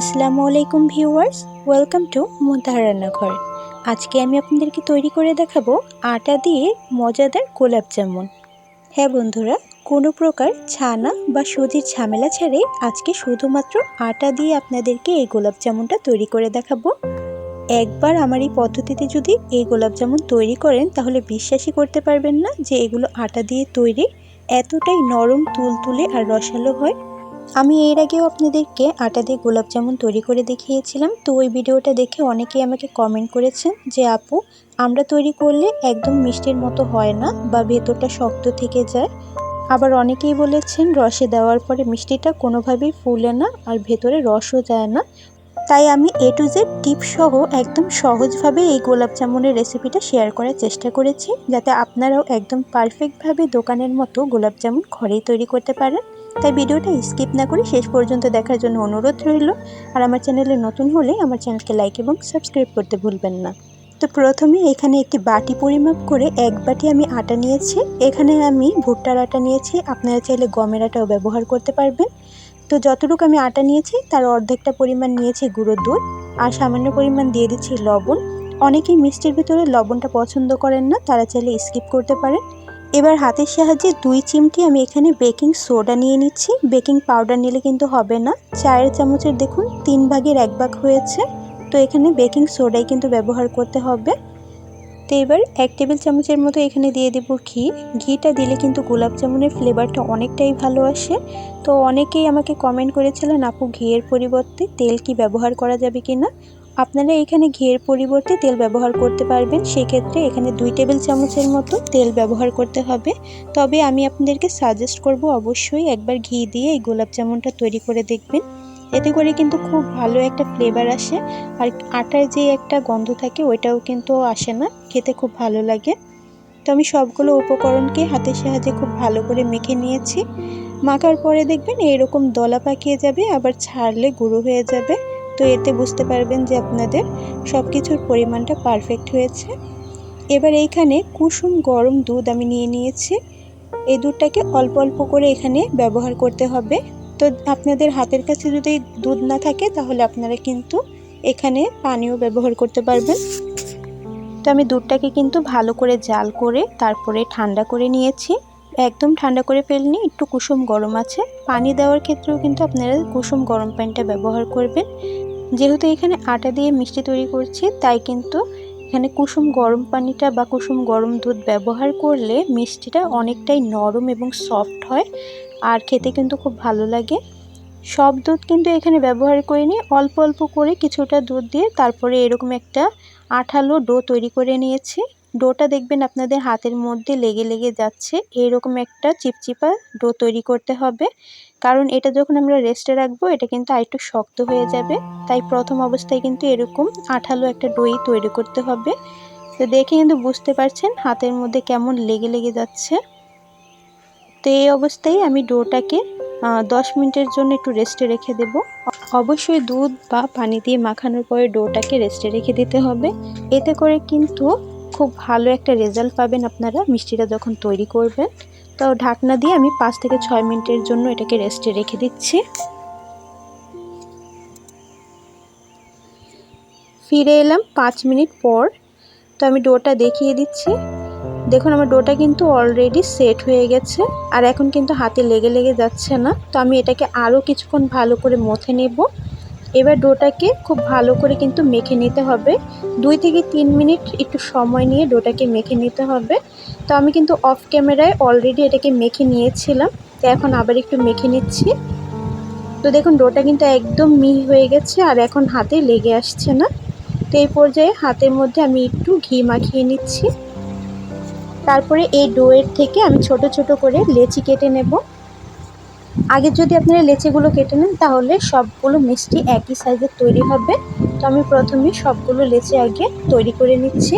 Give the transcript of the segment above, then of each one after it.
আসসালামু আলাইকুম viewers, welcome to মুন্তাহা রান্নাঘর। আজকে আমি আপনাদেরকে তৈরি করে দেখাবো আটা দিয়ে মজাদার গোলাপ জামুন। হ্যাঁ বন্ধুরা, কোনো প্রকার ছানা বা সুজির ঝামেলা ছাড়াই আজকে শুধুমাত্র আটা দিয়ে আপনাদেরকে এই গোলাপ জামুনটা তৈরি করে দেখাবো। একবার আমার এই পদ্ধতিতে যদি এই গোলাপ জামুন তৈরি করেন, তাহলে বিশ্বাসই করতে পারবেন না যে এগুলো আটা দিয়ে তৈরি এতটাই নরম, তুলতুলে আর রসালো হয়। আমি এর আগেও আপনাদেরকে আটা দিয়ে গোলাপ জামুন তৈরি করে দেখিয়েছিলাম। তো ওই ভিডিওটা দেখে অনেকেই আমাকে কমেন্ট করেছেন যে, আপু, আমরা তৈরি করলে একদম মিষ্টির মতো হয় না বা ভেতরটা শক্ত থেকে যায়। আবার অনেকেই বলেছেন, রসে দেওয়ার পরে মিষ্টিটা কোনোভাবেই ফুলে না আর ভেতরে রসও যায় না। তাই আমি এ টু জেড টিপ সহ একদম সহজভাবে এই গোলাপ জামুনের রেসিপিটা শেয়ার করার চেষ্টা করেছি, যাতে আপনারাও একদম পারফেক্টভাবে দোকানের মতো গোলাপ জামুন ঘরেই তৈরি করতে পারেন। তাই ভিডিওটা স্কিপ না করে শেষ পর্যন্ত দেখার জন্য অনুরোধ রইল। আর আমার চ্যানেলে নতুন হলে আমার চ্যানেলকে লাইক এবং সাবস্ক্রাইব করতে ভুলবেন না। তো প্রথমে এখানে একটি বাটি পরিমাপ করে এক বাটি আমি আটা নিয়েছি। এখানে আমি ভুট্টার আটা নিয়েছি। আপনারা চাইলে গমের আটাও ব্যবহার করতে পারবেন। তো যতটুকু আমি আটা নিয়েছি, তার অর্ধেকটা পরিমাণ নিয়েছি গুঁড়ো দুধ আর সামান্য পরিমাণ দিয়ে দিচ্ছি লবণ। অনেকেই মিষ্টির ভিতরে লবণটা পছন্দ করেন না, তারা চাইলে স্কিপ করতে পারেন। এবার হাতের সাহায্যে দুই চিমটি আমি এখানে বেকিং সোডা নিয়ে নিচ্ছি। বেকিং পাউডার নিলে কিন্তু হবে না। চায়ের চামচের দেখুন, তিন ভাগের এক ভাগ হয়েছে। তো এখানে বেকিং সোডাই কিন্তু ব্যবহার করতে হবে। তো এবার এক টেবিল চামচের মতো এখানে দিয়ে দেবো ঘি। ঘিটা দিলে কিন্তু গোলাপ জামুনের ফ্লেভারটা অনেকটাই ভালো আসে। তো অনেকেই আমাকে কমেন্ট করেছিলেন, আপু, ঘিয়ের পরিবর্তে তেল কি ব্যবহার করা যাবে কি না আপনারা এখানে ঘিয়ের পরিবর্তে তেল ব্যবহার করতে পারবেন। সেক্ষেত্রে এখানে দুই টেবিল চামচের মতো তেল ব্যবহার করতে হবে। তবে আমি আপনাদেরকে সাজেস্ট করব অবশ্যই একবার ঘি দিয়ে এই গোলাপ জামুনটা তৈরি করে দেখবেন। এতে করে কিন্তু খুব ভালো একটা ফ্লেভার আসে। আর আটার যে একটা গন্ধ থাকে ওইটাও কিন্তু আসে না। খেতে খুব ভালো লাগে। তো আমি সবগুলো উপকরণকে হাতের সাহায্যে খুব ভালো করে মেখে নিয়েছি। মাখার পরে দেখবেন এরকম দলা পাকিয়ে যাবে, আবার ছাড়লে গুঁড়ো হয়ে যাবে। তো এতে বুঝতে পারবেন যে আপনাদের সব কিছুর পরিমাণটা পারফেক্ট হয়েছে। এবার এইখানে কুসুম গরম দুধ আমি নিয়ে নিয়েছি। এই দুধটাকে অল্প অল্প করে এখানে ব্যবহার করতে হবে। তো আপনাদের হাতের কাছে যদি দুধ না থাকে, তাহলে আপনারা কিন্তু এখানে পানিও ব্যবহার করতে পারবেন। তো আমি দুধটাকে কিন্তু ভালো করে জাল করে তারপরে ঠান্ডা করে নিয়েছি। একদম ঠান্ডা করে ফেলনি, একটু কুসুম গরম আছে। পানি দেওয়ার ক্ষেত্রেও কিন্তু আপনারা কুসুম গরম পানিটা ব্যবহার করবেন। যেহেতু এখানে আটা দিয়ে মিষ্টি তৈরি করছি, তাই কিন্তু এখানে কুসুম গরম পানিটা বা কুসুম গরম দুধ ব্যবহার করলে মিষ্টিটা অনেকটাই নরম এবং সফট হয় আর খেতে কিন্তু খুব ভালো লাগে। সব দুধ কিন্তু এখানে ব্যবহার করে করিনি, অল্প অল্প করে কিছুটা দুধ দিয়ে তারপরে এরকম একটা আঠালো ডো তৈরি করে নিয়েছি। ডোটা দেখবেন আপনাদের হাতের মধ্যে লেগে লেগে যাচ্ছে। এরকম একটা চিপচিপা ডো তৈরি করতে হবে। কারণ এটা যখন আমরা রেস্টে রাখব, এটা কিন্তু আরেকটু শক্ত হয়ে যাবে। তাই প্রথম অবস্থায় কিন্তু এরকম আঠালো একটা ডোই তৈরি করতে হবে। তো দেখে কিন্তু বুঝতে পারছেন হাতের মধ্যে কেমন লেগে লেগে যাচ্ছে। তো এই অবস্থায় আমি ডোটাকে দশ মিনিটের জন্য একটু রেস্টে রেখে দেব। অবশ্যই দুধ বা পানি দিয়ে মাখানোর পরে ডোটাকে রেস্টে রেখে দিতে হবে। এতে করে কিন্তু খুব ভালো একটা রেজাল্ট পাবেন আপনারা মিষ্টিটা যখন তৈরি করবেন। তো ঢাকনা দিয়ে আমি পাঁচ থেকে ছয় মিনিটের জন্য এটাকে রেস্টে রেখে দিচ্ছি। ফিরে এলাম পাঁচ মিনিট পর। তো আমি ডোটা দেখিয়ে দিচ্ছি। দেখুন আমার ডোটা কিন্তু অলরেডি সেট হয়ে গেছে আর এখন কিন্তু হাতে লেগে লেগে যাচ্ছে না। তো আমি এটাকে আরও কিছুক্ষণ ভালো করে মথে নেব। এবার ডোটাকে খুব ভালো করে কিন্তু মেখে নিতে হবে। দুই থেকে তিন মিনিট একটু সময় নিয়ে ডোটাকে মেখে নিতে হবে। তো আমি কিন্তু অফ ক্যামেরায় অলরেডি এটাকে মেখে নিয়েছিলাম। তো এখন আবার একটু মেখে নিচ্ছি। তো দেখুন, ডোটা কিন্তু একদম মিহি হয়ে গেছে আর এখন হাতে লেগে আসছে না। তো এই পর্যায়ে হাতের মধ্যে আমি একটু ঘি মাখিয়ে নিচ্ছি। তারপরে এই ডোয়ের থেকে আমি ছোট ছোট করে লেচি কেটে নেব। আগে যদি আপনারা লেচিগুলো কেটে নেন, তাহলে সবগুলো মিষ্টি একই সাইজের তৈরি হবে। তো আমি প্রথমে সবগুলো লেচি আগে তৈরি করে নিচ্ছি।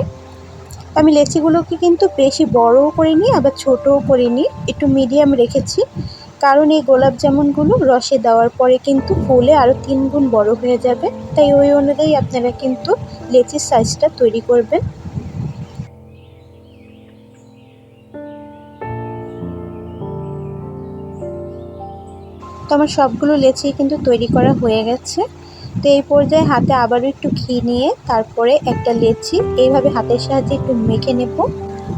আমি লেচিগুলোকে কিন্তু বেশি বড়ও করিনি, আবার ছোটও করিনি, একটু মিডিয়াম রেখেছি। কারণ এই গোলাপ জামুনগুলো রসে দেওয়ার পরে কিন্তু ফুলে আরও তিন গুণ বড় হয়ে যাবে। তাই ওই অনুযায়ী আপনারা কিন্তু লেচির সাইজটা তৈরি করবেন। তো আমার সবগুলো লেচি কিন্তু তৈরি করা হয়ে গেছে। তো এই পর্যায়ে হাতে আবারও একটু ঘি নিয়ে তারপরে একটা লেচি এইভাবে হাতের সাহায্যে একটু মেখে নেব।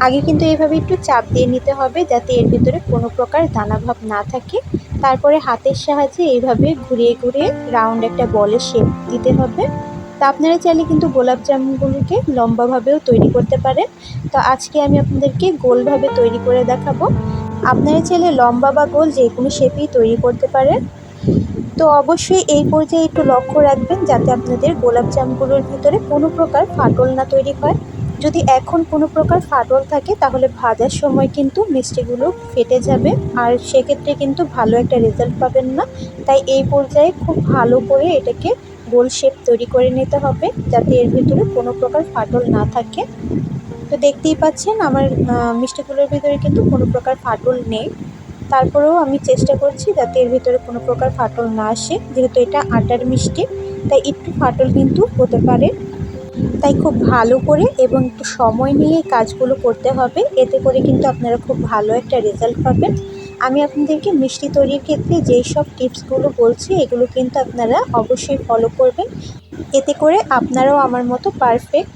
আগে কিন্তু এইভাবে একটু চাপ দিয়ে নিতে হবে যাতে এর ভিতরে কোনো প্রকার দানাভাব না থাকে। তারপরে হাতের সাহায্যে এইভাবে ঘুরিয়ে ঘুরিয়ে রাউন্ড একটা বলের শেপ দিতে হবে। তা আপনারা চাইলে কিন্তু গোলাপ জামুনগুলোকে লম্বাভাবেও তৈরি করতে পারেন। তো আজকে আমি আপনাদেরকে গোলভাবে তৈরি করে দেখাবো। আপনারা চাইলে লম্বা বা গোল যে কোনো শেপেই তৈরি করতে পারেন তো অবশ্যই এই পর্যায়ে একটু লক্ষ্য রাখবেন যাতে আপনাদের গোলাপ জামগুলোর ভিতরে কোনো প্রকার ফাটল না তৈরি হয়। যদি এখন কোনো প্রকার ফাটল থাকে তাহলে ভাজার সময় কিন্তু মিষ্টিগুলো ফেটে যাবে আর সেক্ষেত্রে কিন্তু ভালো একটা রেজাল্ট পাবেন না। তাই এই পর্যায়ে খুব ভালো করে এটাকে গোল শেপ তৈরি করে নিতে হবে যাতে এর ভিতরে কোনো প্রকার ফাটল না থাকে। তো দেখতেই পাচ্ছেন, আমার মিষ্টিগুলোর ভিতরে কিন্তু কোনো প্রকার ফাটল নেই। তারপরেও আমি চেষ্টা করছি যাতে এর ভিতরে কোনো প্রকার ফাটল না আসে, যেহেতু এটা আটার মিষ্টি, তাই একটু ফাটল কিন্তু হতে পারে। তাই খুব ভালো করে এবং একটু সময় নিয়ে কাজগুলো করতে হবে, এতে করে কিন্তু আপনারা খুব ভালো একটা রেজাল্ট পাবেন। আমি আপনাদেরকে মিষ্টি তৈরির ক্ষেত্রে যেই সব টিপসগুলো বলছি, এগুলো কিন্তু আপনারা অবশ্যই ফলো করবেন। এতে করে আপনারাও আমার মতো পারফেক্ট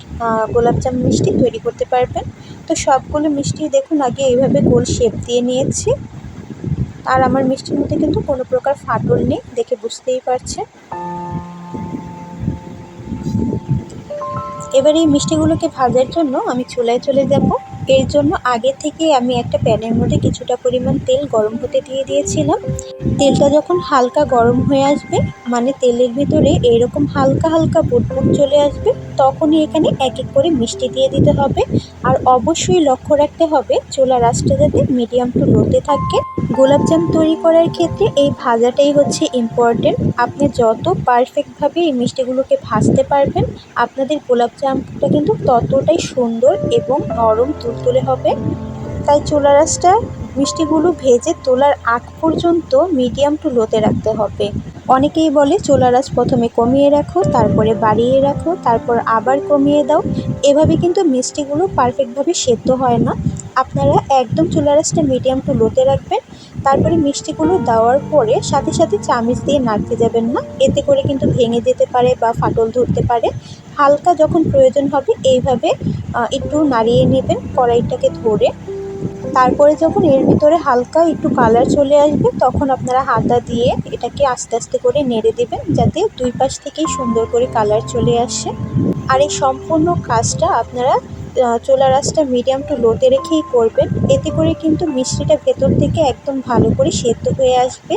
গোলাপজাম মিষ্টি তৈরি করতে পারবেন। তো সবগুলো মিষ্টি দেখুন, আগে এইভাবে গোল শেপ দিয়ে নিয়েছি। আর আমার মিষ্টির মধ্যে কিন্তু কোনো প্রকার ফাটল নেই, দেখে বুঝতেই পারছেন। এবার এই মিষ্টিগুলোকে ভাজার জন্য আমি চুলায় চলে যাব। এর জন্য আগে থেকে আমি একটা প্যানের মধ্যে কিছুটা পরিমাণ তেল গরম হতে দিয়ে দিয়েছিলাম। তেলটা যখন হালকা গরম হয়ে আসবে মানে তেলের ভিতরে এরকম হালকা হালকা বুটবুট চলে আসবে, তখনই এখানে এক এক করে মিষ্টি দিয়ে দিতে হবে। আর অবশ্যই লক্ষ্য রাখতে হবে চোলা রাসটা যাতে মিডিয়াম টু লোতে থাকে। গোলাপজাম তৈরি করার ক্ষেত্রে এই ভাজাটাই হচ্ছে ইম্পর্টেন্ট আপনি যত পারফেক্টভাবে এই মিষ্টিগুলোকে ভাজতে পারবেন, আপনাদের গোলাপজামটা কিন্তু ততটাই সুন্দর এবং নরম তুলতুলে হবে। তাই চুলা রাসটা মিষ্টিগুলো ভেজে তোলার আগ পর্যন্ত মিডিয়াম টু লোতে রাখতে হবে। অনেকেই বলে চুলা রাস প্রথমে কমিয়ে রাখো, তারপরে বাড়িয়ে রাখো, তারপর আবার কমিয়ে দাও। এভাবে কিন্তু মিষ্টিগুলো পারফেক্টভাবে সেদ্ধ হয় না। আপনারা একদম চুলা রাসটা মিডিয়াম টু লোতে রাখবেন। তারপরে মিষ্টিগুলো দেওয়ার পরে সাথে সাথে চামিচ দিয়ে নাড়তে যাবেন না। এতে করে কিন্তু ভেঙে যেতে পারে বা ফাটল ধরতে পারে। হালকা যখন প্রয়োজন হবে এইভাবে একটু নাড়িয়ে নেবেন কড়াইটাকে ধরে। তারপরে যখন এর ভিতরে হালকা একটু কালার চলে আসবে, তখন আপনারা হাতা দিয়ে এটাকে আস্তে আস্তে করে নেড়ে দেবেন, যাতে দুই পাশ থেকেই সুন্দর করে কালার চলে আসে। আর এই সম্পূর্ণ কাজটা আপনারা চোলা রাসটা মিডিয়াম টু লোতে রেখেই করবেন। এতে করে কিন্তু মিষ্টিটা ভেতর থেকে একদম ভালো করে সেদ্ধ হয়ে আসবে।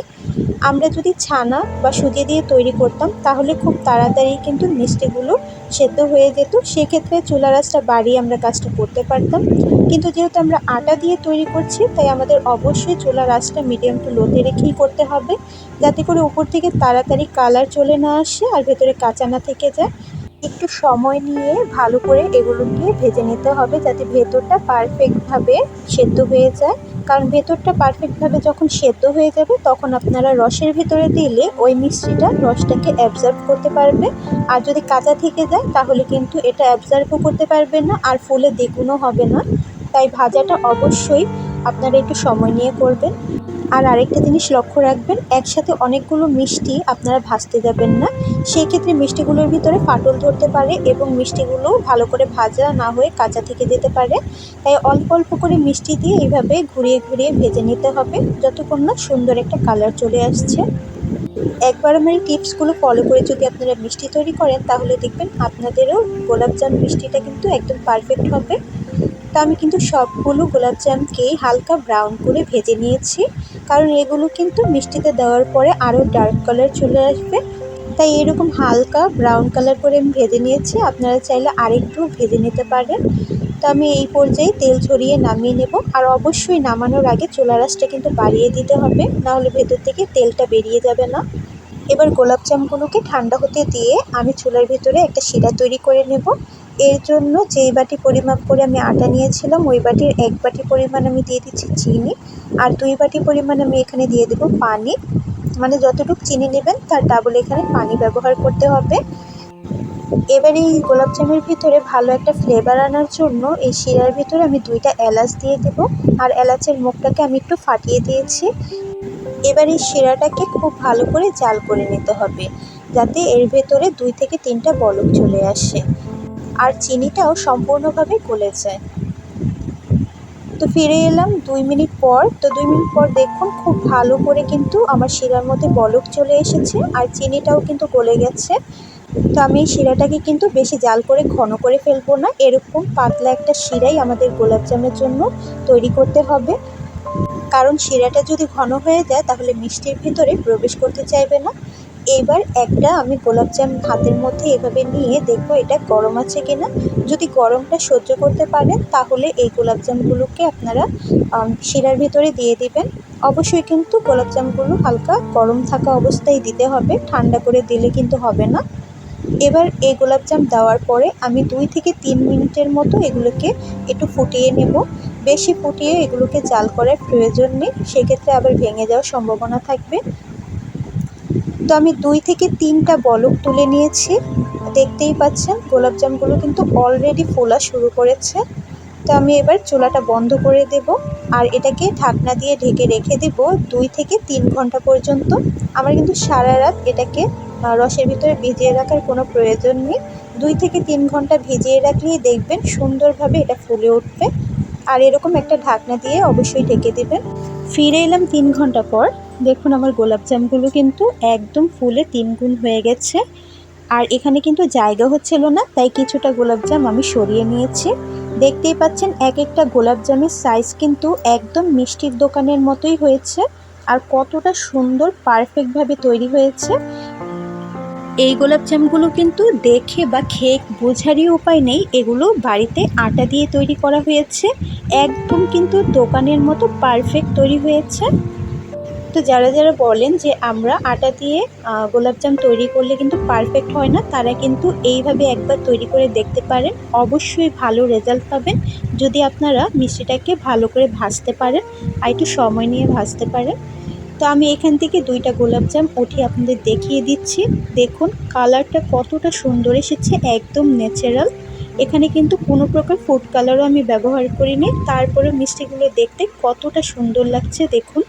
আমরা যদি ছানা বা সুজি দিয়ে তৈরি করতাম, তাহলে খুব তাড়াতাড়ি কিন্তু মিষ্টিগুলো সেদ্ধ হয়ে যেত। সেক্ষেত্রে চুলা রাসটা বাড়িয়ে আমরা কাজটা করতে পারতাম। কিন্তু যেহেতু আমরা আটা দিয়ে তৈরি করছি, তাই আমাদের অবশ্যই চুলা রাসটা মিডিয়াম টু লোতে রেখেই করতে হবে। যাতে করে উপর থেকে তাড়াতাড়ি কালার চলে না আসে আর ভেতরে কাঁচা না থেকে যায়। একটু সময় নিয়ে ভালো করে এগুলোকে ভেজে নিতে হবে যাতে ভেতরটা পারফেক্টভাবে সেদ্ধ হয়ে যায়। কারণ ভেতরটা পারফেক্টভাবে যখন সেদ্ধ হয়ে যাবে, তখন আপনারা রসের ভিতরে দিলে ওই মিষ্টিটা রসটাকে অ্যাবজর্ব করতে পারবে। আর যদি কাঁচা থেকে যায়, তাহলে কিন্তু এটা অ্যাবজর্বও করতে পারবে না, আর ফুলে দ্বিগুণও হবে না। তাই ভাজাটা অবশ্যই আপনারা একটু সময় নিয়ে করবেন। আর আরেকটা জিনিস লক্ষ্য রাখবেন, একসাথে অনেকগুলো মিষ্টি আপনারা ভাজতে যাবেন না। সেই ক্ষেত্রে মিষ্টিগুলোর ভিতরে ফাটল ধরতে পারে এবং মিষ্টিগুলো ভালো করে ভাজা না হয়ে কাঁচা থেকে যেতে পারে। তাই অল্প অল্প করে মিষ্টি দিয়ে এইভাবে ঘুরিয়ে ঘুরিয়ে ভেজে নিতে হবে যতক্ষণ না সুন্দর একটা কালার চলে আসছে। একবার আমার এই টিপসগুলো ফলো করে যদি আপনারা মিষ্টি তৈরি করেন, তাহলে দেখবেন আপনাদেরও গোলাপজাম মিষ্টিটা কিন্তু একদম পারফেক্ট হবে। তা আমি কিন্তু সবগুলো গোলাপজামকেই হালকা ব্রাউন করে ভেজে নিয়েছি। কারণ এগুলো কিন্তু মিষ্টিতে দেওয়ার পরে আরও ডার্ক কালার চলে আসবে। তাই এরকম হালকা ব্রাউন কালার করে আমি ভেজে নিয়েছি। আপনারা চাইলে আরেকটু ভেজে নিতে পারেন। তো আমি এই পর্যায়ে তেল ছড়িয়ে নামিয়ে নেব। আর অবশ্যই নামানোর আগে চুলা রাসটা কিন্তু বাড়িয়ে দিতে হবে। নাহলে ভেতর থেকে তেলটা বেরিয়ে যাবে না। এবার গোলাপ জামগুলোকে ঠান্ডা হতে দিয়ে আমি চুলার ভিতরে একটা শিরা তৈরি করে নেব। এর জন্য যেই বাটি পরিমাপ করে আমি আটা নিয়েছিলাম, ওই বাটির এক বাটি পরিমাণ আমি দিয়ে দিচ্ছি চিনি। আর দুই বাটি পরিমাণ আমি এখানে দিয়ে দেবো পানি। মানে যতটুকু চিনি নেবেন, তার ডাবল এখানে পানি ব্যবহার করতে হবে। এবার এই গোলাপজামের ভিতরে ভালো একটা ফ্লেভার আনার জন্য এই শিরার ভিতরে আমি দুইটা এলাচ দিয়ে দেব। আর এলাচের মুখটাকে আমি একটু ফাটিয়ে দিয়েছি। এবার এই শিরাটাকে খুব ভালো করে জাল করে নিতে হবে, যাতে এর ভেতরে দুই থেকে তিনটা বলক চলে আসে। আর চিনিটাও সম্পূর্ণভাবে গলে যায়। তো ফিরে এলাম দুই মিনিট পর। তো দুই মিনিট পর দেখুন খুব ভালো করে কিন্তু আমার শিরার মধ্যে বলক চলে এসেছে আর চিনিটাও কিন্তু গলে গেছে। তো আমি শিরাটাকে কিন্তু বেশি জাল করে ঘন করে ফেলব না। এরকম পাতলা একটা শিরাই আমাদের গোলাপজামের জন্য তৈরি করতে হবে। কারণ শিরাটা যদি ঘন হয়ে যায় তাহলে মিষ্টির ভিতরে প্রবেশ করতে চাইবে না। এইবার একটা আমি গোলাপজাম হাতের মধ্যে এভাবে নিয়ে দেখব এটা গরম আছে কিনা। যদি গরমটা সহ্য করতে পারেন, তাহলে এই গোলাপজামগুলোকে আপনারা শিরার ভিতরে দিয়ে দিবেন। অবশ্যই কিন্তু গোলাপজামগুলো হালকা গরম থাকা অবস্থায় দিতে হবে, ঠান্ডা করে দিলে কিন্তু হবে না। এবার এই গোলাপজাম দেওয়ার পরে আমি দুই থেকে তিন মিনিটের মতো এগুলোকে একটু ফুটিয়ে নেব। বেশি ফুটিয়ে এগুলোকে জাল করার প্রয়োজন নেই, সেক্ষেত্রে আবার ভেঙে যাওয়ার সম্ভাবনা থাকবে। তো আমি দুই থেকে তিনটা বলক তুলে নিয়েছি। দেখতেই পাচ্ছেন গোলাপজামগুলো কিন্তু অলরেডি ফোলা শুরু করেছে। তো আমি এবার চুলাটা বন্ধ করে দেব আর এটাকে ঢাকনা দিয়ে ঢেকে রেখে দেব দুই থেকে তিন ঘণ্টা পর্যন্ত। আমার কিন্তু সারা রাত এটাকে রসের ভিতরে ভিজিয়ে রাখার কোনো প্রয়োজন নেই। দুই থেকে তিন ঘণ্টা ভিজিয়ে রাখলেই দেখবেন সুন্দরভাবে এটা ফুলে উঠবে। আর এরকম একটা ঢাকনা দিয়ে অবশ্যই ঢেকে দেবেন। ফিরে এলাম তিন ঘণ্টা পর। দেখুন আমার গোলাপজামগুলো কিন্তু একদম ফুলে তিন গুণ হয়ে গেছে। আর এখানে কিন্তু জায়গা হচ্ছিল না, তাই কিছুটা গোলাপজাম আমি সরিয়ে নিয়েছি। দেখতেই পাচ্ছেন এক একটা গোলাপজামের সাইজ কিন্তু একদম মিষ্টির দোকানের মতোই হয়েছে আর কতটা সুন্দর পারফেক্টভাবে তৈরি হয়েছে। এই গোলাপজামগুলো কিন্তু দেখে বা খেয়ে বোঝারই উপায় নেই, এগুলো বাড়িতে আটা দিয়ে তৈরি করা হয়েছে। একদম কিন্তু দোকানের মতো পারফেক্ট তৈরি হয়েছে। তো যারা যারা বলেন যে আমরা আটা দিয়ে গোলাপজাম তৈরি করলে কিন্তু পারফেক্ট হয় না, তারা কিন্তু এইভাবে একবার তৈরি করে দেখতে পারেন। অবশ্যই ভালো রেজাল্ট পাবেন। যদি আপনারা মিষ্টিটাকে ভালো করে ভাজতে পারেন, আর একটু সময় নিয়ে ভাজতে পারেন। তো আমি এখান থেকে দুইটা গোলাপজাম উঠিয়ে আপনাদের দেখিয়ে দিচ্ছি। দেখুন কালারটা কতটা সুন্দর এসেছে, একদম ন্যাচারাল এখানে কিন্তু কোনো প্রকার ফুড কালারও আমি ব্যবহার করিনি। তারপরে মিষ্টিগুলো দেখতে কতটা সুন্দর লাগছে, দেখুন।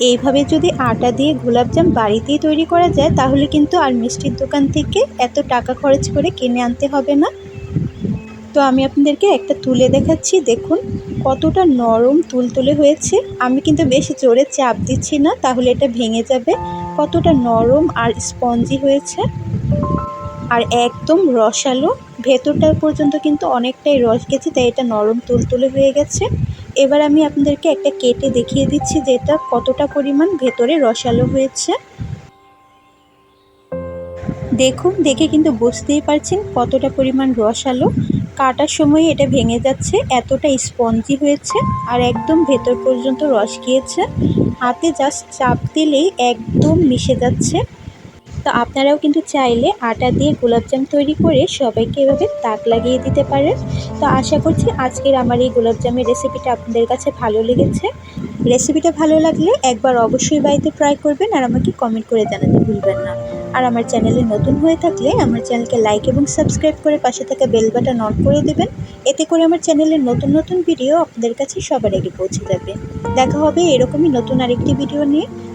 এইভাবে যদি আটা দিয়ে গোলাপজাম বাড়িতেই তৈরি করা যায়, তাহলে কিন্তু আর মিষ্টির দোকান থেকে এত টাকা খরচ করে কিনে আনতে হবে না। তো আমি আপনাদেরকে একটা তুলে দেখাচ্ছি, দেখুন কতটা নরম তুলতুলে হয়েছে। আমি কিন্তু বেশি জোরে চাপ দিচ্ছি না, তাহলে এটা ভেঙে যাবে। কতটা নরম আর স্পঞ্জি হয়েছে। আর একদম রসালো ভেতরটা পর্যন্ত কিন্তু অনেকটাই রস গেছে, তাই এটা নরম তুলতুলে হয়ে গেছে। এবার আমি আপনাদেরকে একটা কেটে দেখিয়ে দিচ্ছি যে এটা কতটা পরিমাণ ভেতরে রসালো হয়েছে। দেখুন, দেখে কিন্তু বুঝতেই পারছেন কতটা পরিমাণ রসালো। কাটার সময় এটা ভেঙে যাচ্ছে, এতটা স্পঞ্জি হয়েছে আর একদম ভেতর পর্যন্ত রস গিয়েছে। হাতে জাস্ট চাপ দিলেই একদম মিশে যাচ্ছে। তো আপনারাও কিন্তু চাইলে আটা দিয়ে গোলাপজাম তৈরি করে সবাইকে এভাবে তাক লাগিয়ে দিতে পারেন। তো আশা করছি আজকের আমার এই গোলাপজামের রেসিপিটা আপনাদের কাছে ভালো লেগেছে। রেসিপিটা ভালো লাগলে একবার অবশ্যই বাড়িতে ট্রাই করবেন আর আমাকে কমেন্ট করে জানাতে ভুলবেন না। আর আমার চ্যানেলে নতুন হয়ে থাকলে আমার চ্যানেলকে লাইক এবং সাবস্ক্রাইব করে পাশে থাকা বেল বাটন অন করে দেবেন। এতে করে আমার চ্যানেলের নতুন নতুন ভিডিও আপনাদের কাছে সবার আগে পৌঁছে যাবে। দেখা হবে এরকমই নতুন আরেকটি ভিডিও নিয়ে।